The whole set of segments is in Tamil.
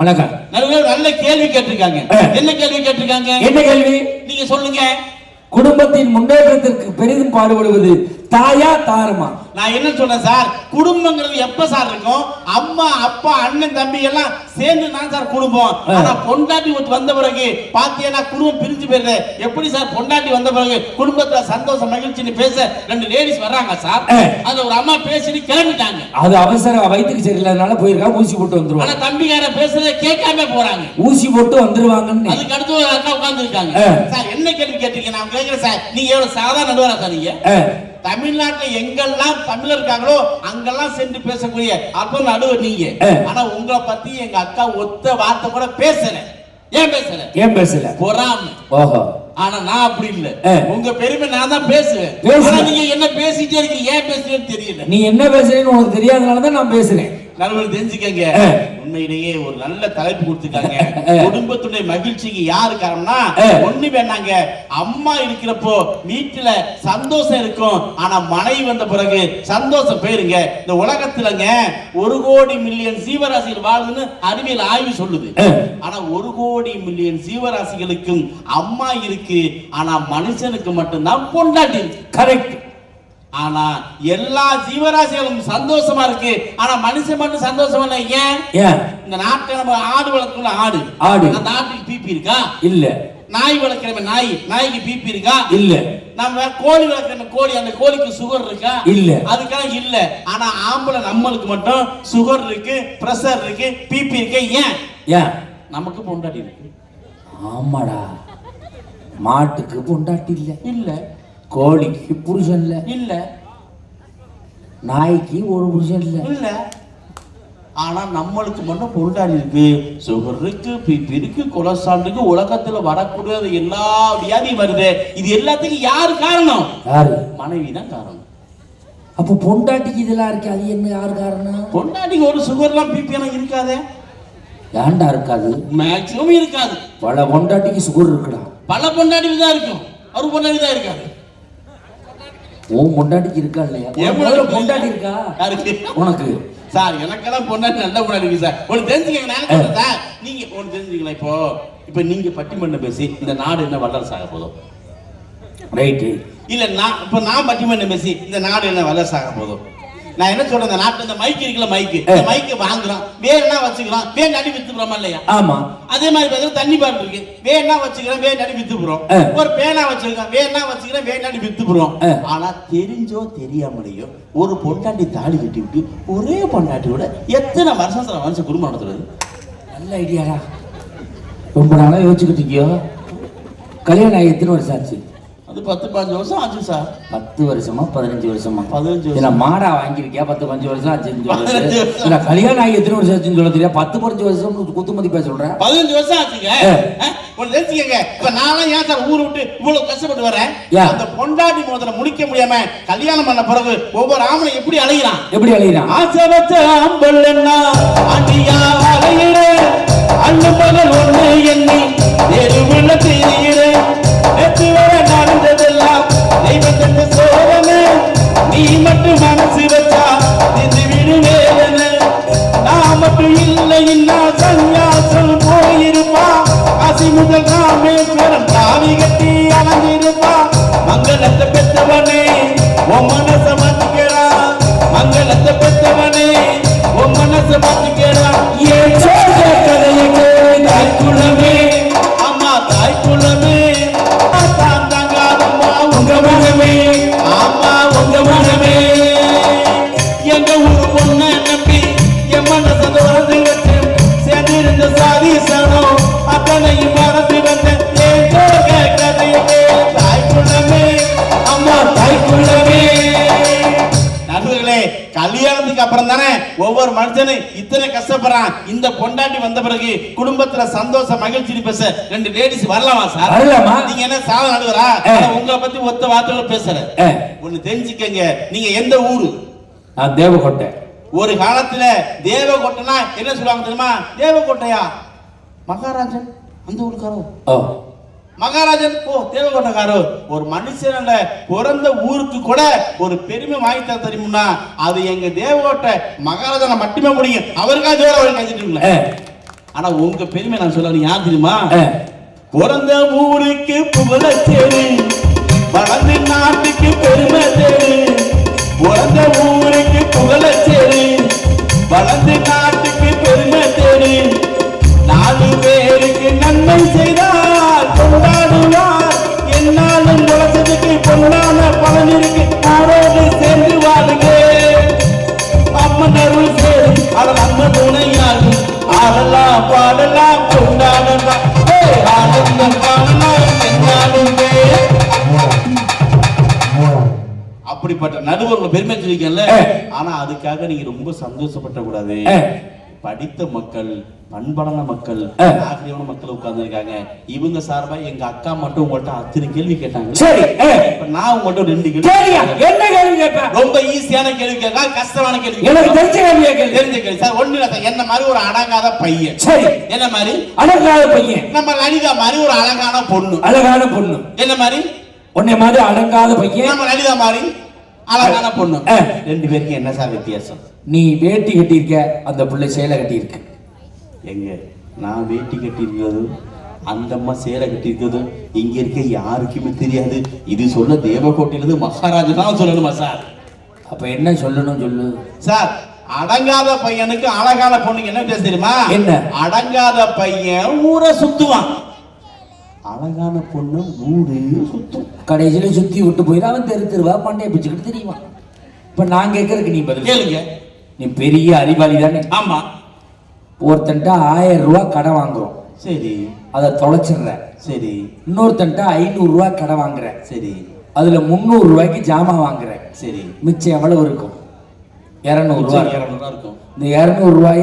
வணக்கம். நல்ல கேள்வி கேட்டிருக்காங்க. என்ன கேள்வி கேட்டிருக்காங்க? என்ன கேள்வி? நீங்க சொல்லுங்க. குடும்பத்தின் முன்னேற்றத்திற்கு பெரிதும் பாடுபடுவது தாயா தாரமா நான் என்ன சொல்றேன் சார்? குடும்பங்கிறது எப்ப சார் இருக்கும்? அம்மா அப்பா அண்ணன் தம்பி எல்லாம் சேர்ந்து தான் சார் குடும்பம். ஆனா பொண்டாட்டி வந்த பிறகு பாத்தீங்கன்னா குடும்பம் பிரிஞ்சு போயிருது எப்படி சார் பொண்டாட்டி வந்த பிறகு குடும்பத்துல சந்தோஷம் மகிழ்ச்சின்னு பேச ரெண்டு லேடிஸ் வர்றாங்க சார். அதுல ஒரு அம்மா பேசிட்டு கிளம்பிட்டாங்க. அது அவசர வயிற்றுக்கு சரியில்லாதனால போயிருக்கா ஊசி போட்டு ஆனா வந்துருவாங்க தம்பிக்கார பேசுறத கேட்காம போறாங்க. ஊசி போட்டு வந்துருவாங்கன்னு. அதுக்கு அடுத்து ஒரு அக்கா உட்கார்ந்து இருக்காங்க. சார் என்ன கேள்வி கேட்டீங்க? நான் கேட்கிறேன் சார். நீங்க எவ்வளவு சாதாரண நடுவரா சார் நீங்க? தமிழ்நாட்டுல எங்கெல்லாம் தமிழர் இருக்காங்களோ அங்கெல்லாம் சென்று பேசக்கூடிய அப்ப நடுவர் நீங்க. ஆனா உங்களை பத்தி எங்க அக்கா ஒத்த வார்த்தை கூட பேசல. ஏன் பேசல? ஏன் பேசல? பொறாம. ஓஹோ. ஆனா நான் அப்படி இல்ல. உங்க பெருமை நான் தான் பேசுவேன். நீங்க என்ன பேசிட்டே இருக்கீங்க ஏன் பேசுறேன்னு தெரியல. நீ என்ன பேசுறேன்னு உனக்கு தெரியாதனால தான் நான் பேசுறேன். நண்பர்கள் தெரிஞ்சுக்கங்க. உண்மையிலேயே ஒரு நல்ல தலைப்பு கொடுத்துருக்காங்க. குடும்பத்துடைய மகிழ்ச்சிக்கு யாரு காரணம்னா. ஒண்ணு வேணாங்க. அம்மா இருக்கிறப்போ வீட்டுல சந்தோஷம் இருக்கும். ஆனா மனைவி வந்த பிறகு சந்தோஷம் போயிருங்க. இந்த உலகத்துலங்க ஒரு கோடி மில்லியன் ஜீவராசிகள் வாழுதுன்னு அறிவியல் ஆய்வு சொல்லுது. ஆனா ஒரு கோடி மில்லியன் ஜீவராசிகளுக்கும் அம்மா இருக்கு. ஆனா மனுஷனுக்கு மட்டும்தான் பொண்டாட்டி கரெக்ட் ஆனா எல்லா ஜீவராசிகளும் சந்தோஷமா இருக்கு. ஆனா மனுஷன் மட்டும் சந்தோஷமா இல்லை ஏன்? ஏன்? இந்த நாட்டை நம்ம ஆடு வளர்க்கல ஆடு. ஆடு. அந்த ஆட்டுக்கு பிபி இருக்கா? இல்ல. நாய் வளர்க்கிறவன் நாய். நாய்க்கு பிபி இருக்கா? இல்ல. நம்ம கோழி வளர்க்கிற கோழி அந்த கோழிக்கு சுகர் இருக்கா? இல்ல. அதுக்கெல்லாம் இல்ல. ஆனா ஆம்பளை நம்மளுக்கு மட்டும் சுகர் இருக்கு பிரஷர் இருக்கு பிபி இருக்கு ஏன்? ஏன்? நமக்கு பொண்டாட்டி இருக்கு. ஆமாடா. மாட்டுக்கு பொண்டாட்டி இல்ல. இல்ல. கோழிக்கு புருஷன் இல்ல. இல்ல. நாய்க்கு ஒரு புருஷன் இல்ல. இல்ல. ஆனா நம்மளுக்கு மட்டும் பொருளாதாரம் இருக்கு. சுகர் இருக்கு பிபி இருக்கு கொலஸ்ட்ரால் இருக்கு உலகத்துல வரக்கூடிய எல்லா வியாதியும் வருது. இது எல்லாத்துக்கும் யார் காரணம்? யாரு? மனைவி தான் காரணம். அப்ப பொண்டாட்டிக்கு இதெல்லாம் இருக்கு. அது என்ன யாரு காரணம்? பொண்டாட்டிக்கு ஒரு சுகர்லாம் பிபி எல்லாம் இருக்காதே? ஏன்டா இருக்காது? மேக்சிமம் இருக்காது. பல பொண்டாட்டிக்கு சுகர் இருக்குடா. பல பொண்டாட்டி தான் இருக்கும். ஒரு பொண்டாட்டி தான் இருக்காது. உன் பொண்டாட்டிக்கு இருக்கா இல்லையா? என் பொண்டாட்டி பொண்டாட்டி இருக்கா? யாருக்கு? உனக்கு. சார் எனக்கெல்லாம் பொண்டாட்டி நல்ல பொண்டாட்டி இருக்கு சார். ஒன்று தெரிஞ்சுக்கங்க சார்? நீங்க ஒன்று தெரிஞ்சுக்கலாம் இப்போ. இப்போ நீங்க பட்டிமன்றம் பேசி இந்த நாடு என்ன வல்லரசு ஆக போதும் ரைட்டு இல்ல நான் இப்ப நான் பட்டிமன்றம் பேசி இந்த நாடு என்ன வல்லரசு ஆக போதும் நான் என்ன சொல்றேன் நாட்டுல இந்த மைக் இருக்குல்ல மைக்கு இந்த மைக்கு வாங்குறோம் வேணும்னா வச்சுக்கிறோம் வேண்டாடி வித்துக்கிறோமா இல்லையா? ஆமா. அதே மாதிரி பார்த்தீங்கன்னா தண்ணி பாட்டில் இருக்கு. வேணா வச்சுக்கிறேன்? வேண்டாடி வித்துப்புறோம் ஆ. ஒரு பேனா வச்சிருக்கேன். வேணா வச்சுக்கிறேன்? வேண்டாடி வித்துப்புறோம் ஆ. ஆனா தெரிஞ்சோ தெரியாமலையோ ஒரு பொண்டாட்டி தாலி கட்டி விட்டு ஒரே பொண்டாட்டியோட எத்தனை வருஷம் சார் மனுஷன் குடும்பம் நடத்துறது? நல்ல ஐடியாடா ரொம்ப நாளா யோசிச்சுக்கிட்டு இருக்கியோ? கல்யாணம் எத்தனை வருஷம் ஆச்சு? அது பத்து பதினஞ்சு வருஷம் ஆச்சு சார். பத்து வருஷமா பதினஞ்சு வருஷமா? பதினஞ்சு வருஷம். மாடா வாங்கியிருக்கியா? பத்து பஞ்சு வருஷம் ஆச்சுன்னு சொல்லுது கல்யாணம் ஆகி எத்தனை வருஷம் ஆச்சுன்னு சொல்ல தெரியா பத்து பதினஞ்சு வருஷம் குத்து மதிப்பா சொல்றேன் பதினஞ்சு வருஷம் ஆச்சுங்க. ஒண்ணு தெரிஞ்சுக்கங்க இப்ப நான்லாம் ஏன் சார் ஊரை விட்டு இவ்வளவு கஷ்டப்பட்டு வரேன்? அந்த பொண்டாட்டி மோதிரம் முடிக்க முடியாம கல்யாணம் பண்ண பிறகு ஒவ்வொரு ஆம்பளை எப்படி அலைகிறான் எப்படி அழைகிறான் ஆசை வச்ச ஆம்பளன்னா அடியா அலைகிறேன் அண்ணு மகள் ஒண்ணு எண்ணி தெருவுல தெரிகிறேன் நமக்கு இல்லை இல்லா சன்னியாசம் போயிருப்பா. அசி முதல் ராமேஸ்வரம் தாவி கட்டி அலஞ்சிருப்பா. மங்களத்தை பெற்றவனே உமன மனுஷனும் இத்தனை கஷ்டப்படுறான். இந்த பொண்டாட்டி வந்த பிறகு குடும்பத்துல சந்தோஷம் மகிழ்ச்சி பேச ரெண்டு லேடிஸ் வரலாமா சார் வரலாமா? நீங்க என்ன சாத நடுவரா? உங்களை பத்தி ஒத்த வார்த்தையோட பேசுறேன். ஆ, ஒண்ணு தெரிஞ்சுக்கங்க. நீங்க எந்த ஊரு? நான் தேவக்கோட்டை ஒரு காலத்துல தேவகோட்டைனா என்ன சொல்லுவாங்க தெரியுமா? தேவகோட்டையா? மகாராஜன் அந்த ஊருக்காரோ? மகாராஜன் ஓ தேவகோட்டைக்காரோ ஒரு மனுஷன் பிறந்த ஊருக்கு கூட ஒரு பெருமை வாங்கி தர தெரியுமா அது எங்க தேவகோட்டை மகாராஜனை மட்டுமே முடியும் அவருக்கா ஜோர அவர் கழிச்சிட்டு ஆனா உங்க பெருமை நான் சொல்ல யார் தெரியுமா. பிறந்த ஊருக்கு புகழ தேடு வளர்ந்து நாட்டுக்கு பெருமை தேடு பிறந்த ஊருக்கு புகழ தேடு வளர்ந்து நாட்டுக்கு பெருமை தேடு நாலு பேருக்கு நன்மை செய்தால் அருள் சேரும் அவள் அம்மன் துணையாகும் ஆடலாம் பாடலாம் கொண்டாடலாம் ஏய், ஆனந்தம் காணலாம் என்னாலுமே அப்படிப்பட்ட நடுவர்களை பெருமை சொல்லிக்கல. ஆனா அதுக்காக நீங்க ரொம்ப சந்தோஷப்பட்ட கூடாது. படித்த மக்கள் பண்படான மக்கள். நாகரிகமான மக்கள் உட்கார்ந்து இருக்காங்க இவங்க சார்பா எங்க அக்கா மட்டும் உங்கள்ட்ட அத்தனை கேள்வி கேட்டாங்க. சரி. இப்ப நான் உங்கள்ட்ட ரெண்டு கேள்வி. என்ன கேள்வி கேட்ப ரொம்ப ஈஸியான கேள்வி கேட்கா கஷ்டமான கேள்வி எனக்கு. தெரிஞ்ச கேள்வியா கேள்வி தெரிஞ்ச கேள்வி. சார் ஒண்ணு இல்ல என்ன மாதிரி ஒரு அடங்காத பையன். சரி. என்ன மாதிரி? அழகாத பையன். நம்ம லலிதா மாதிரி ஒரு அழகான பொண்ணு. அழகான பொண்ணு. என்ன மாதிரி? உன்னை மாதிரி அடங்காத பையன். நம்ம லலிதா மாதிரி அழகான பொண்ணு. ரெண்டு பேருக்கு என்ன சார் வித்தியாசம்? நீ வேட்டி கட்டியிருக்க அந்த பிள்ளை சேலை கட்டியிருக்கு. எங்க? நான் வேட்டி கட்டி இருக்கிறது அந்த அம்மா சேலை கட்டி இருக்கிறது இங்க இருக்க யாருக்குமே தெரியாது. இது சொல்ல தேவகோட்டையிலிருந்து மகாராஜா தான் சொல்லணுமா சார்? அப்ப என்ன சொல்லணும் சொல்லு. சார் அடங்காத பையனுக்கு அழகான பொண்ணுக்கு என்ன வித்தியாசம் தெரியுமா? என்ன? அடங்காத பையன் ஊரை சுத்துவான். அழகான பொண்ணு ஊரு சுத்தும். கடைசியில சுத்தி விட்டு போயிடும் அவன் தெரு தெருவா மண்டையை பிச்சுக்கிட்டு தெரியுவான் இப்ப நான் கேட்கறதுக்கு நீ பதில். கேளுங்க நீ பெரிய அறிவாளி தானே. ஆமா. ஒருத்தன்ட்ட ஆயிரம் ரூபாய் கடை வாங்குறோம். சரி. அதை தொலைச்சிடுற சரி. இன்னொருத்தன்ட்ட ஐநூறு ரூபாய் கடை வாங்குற சரி. அதுல முந்நூறு ரூபாய்க்கு ஜாமான் வாங்குற சரி. மிச்சம் எவ்வளவு இருக்கும்? இரநூறு இருக்கும். இருநூறுவா இருக்கும். இந்த இரநூறு ரூபாய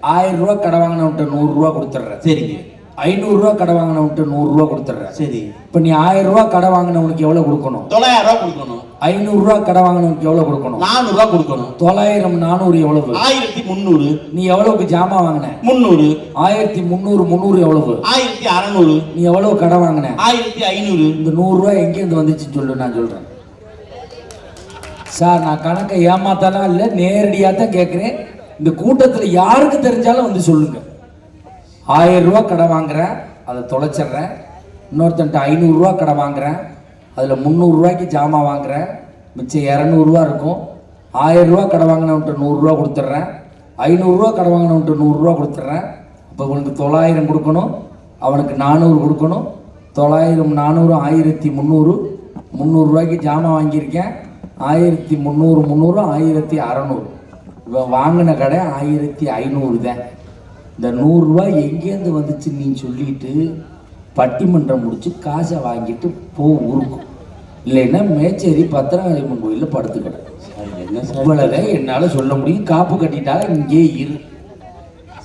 ஆயிரம் ரூபாய் கடை வாங்கினவன்ட்ட நூறு ரூபாய் கொடுத்துட்ற சரிங்க. ஐநூறு ரூபாய் கடை வாங்கினவன்ட்ட நூறு ரூபாய் கொடுத்துட்ற சரி. இப்ப நீ ஆயிரம் ரூபாய் கடை வாங்கினவனுக்கு எவ்வளவு கொடுக்கணும்? தொள்ளாயிரம் ரூபாய் கொடுக்கணும். ஐநூறு ரூபாய் கடை வாங்கினவனுக்கு எவ்வளவு கொடுக்கணும்? நானூறு ரூபாய் கொடுக்கணும். தொள்ளாயிரம் நானூறு எவ்வளவு? ஆயிரத்தி முந்நூறு. நீ எவ்வளவுக்கு ஜாமான் வாங்கின? முந்நூறு. ஆயிரத்தி முந்நூறு முந்நூறு எவ்வளவு? ஆயிரத்தி அறநூறு. நீ எவ்வளவு கடை வாங்கின? ஆயிரத்தி ஐநூறு. இந்த நூறு ரூபாய் எங்கேருந்து வந்துச்சுன்னு சொல்லு நான் சொல்றேன். சார் நான் கணக்கை ஏமாத்தாலாம் இல்லை நேரடியாக தான் கேட்குறேன் இந்த கூட்டத்தில் யாருக்கு தெரிஞ்சாலும் வந்து சொல்லுங்க. ஆயிரம் ரூபா கடை வாங்குறேன் அதை தொலைச்சிட்றேன். இன்னொருத்தன்ட்ட ஐநூறுரூவா கடை வாங்குறேன் அதில் முந்நூறுரூவாய்க்கு ஜாமான் வாங்குறேன். மிச்சம் இரநூறுவா இருக்கும். ஆயிரம் ரூபா கடை வாங்கினவன்ட்டு நூறுரூவா கொடுத்துட்றேன். ஐநூறுரூவா கடை வாங்கினவன்ட்டு நூறுரூவா கொடுத்துட்றேன். இப்போ உனக்கு தொள்ளாயிரம் கொடுக்கணும் அவனுக்கு நானூறு கொடுக்கணும். தொள்ளாயிரம் நானூறு ஆயிரத்தி முந்நூறு முந்நூறுரூவாய்க்கு ஜாமான் வாங்கியிருக்கேன். ஆயிரத்தி முந்நூறு முந்நூறு ஆயிரத்தி அறநூறு. இப்போ வாங்கின கடை ஆயிரத்தி ஐநூறு தான். இந்த நூறுரூவா எங்கேருந்து வந்துச்சு நீ சொல்லிட்டு பட்டிமன்றம் முடிச்சு காசை வாங்கிட்டு போ ஊருக்கும் இல்லைன்னா மேச்சேரி பத்திரகாளியம்மன் கோயிலில் படுத்துக்கிட சார், என்ன சார்? இவ்வளவுதான் என்னால் சொல்ல முடியும். காப்பு கட்டிட்டாலும் இங்கே இரு.